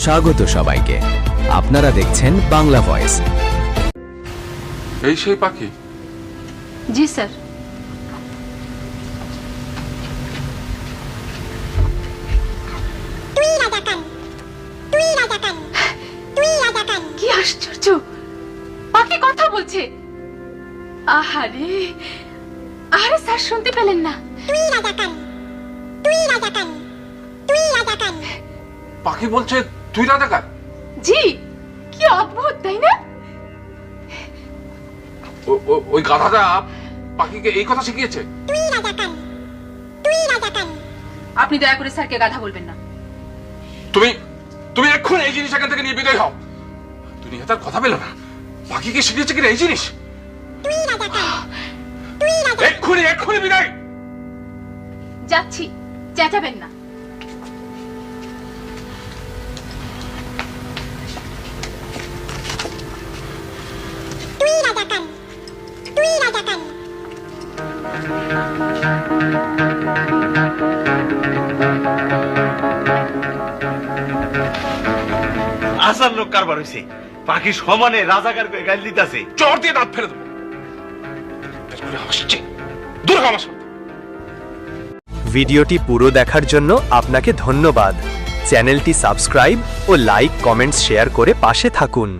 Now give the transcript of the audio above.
স্বাগত সবাইকে। আপনারা দেখছেন বাংলা ভয়েস। এই সেই পাখি? জি স্যার। কি আশ্চর্য! পাখি কথা বলছে। আহারে! আরে স্যার শুনতে পেলেন না। তুই রাজাকান তুই রাজাকান তুই রাজাকান পাখি বলছে তুই রাজাকার জি কি অদ্ভুত তাই না? ও- ও- ওই গাধাটা পাখিকে এই কথা শিখিয়েছে? তুই রাজাকান তুই রাজাকান আপনি দয়া করে স্যারকে গাধা বলবেন না। তুমি তুমি এক্ষুনি এই জিনিস এখান থেকে নিয়ে বিদায় হও। দুনিয়া তার কথা পেল না। পাখিকে শিখিয়েছে কিনা এই জিনিস? তুই রাজাকান তুই রাজাকান এক্ষুনি এক্ষুনি বিদায়! যাচ্ছি চেঁচাবেন না। তুই তুই আসার লোক কারবার হয়েছে পাখি সমানে রাজাকার করে গাল দিতেছে। চর দিয়ে দাঁত ফেলে দেবো। হাসছে দূর আমার ভিডিওটি পুরো দেখার জন্য আপনাকে ধন্যবাদ। চ্যানেলটি সাবস্ক্রাইব ও লাইক কমেন্টস শেয়ার করে পাশে থাকুন।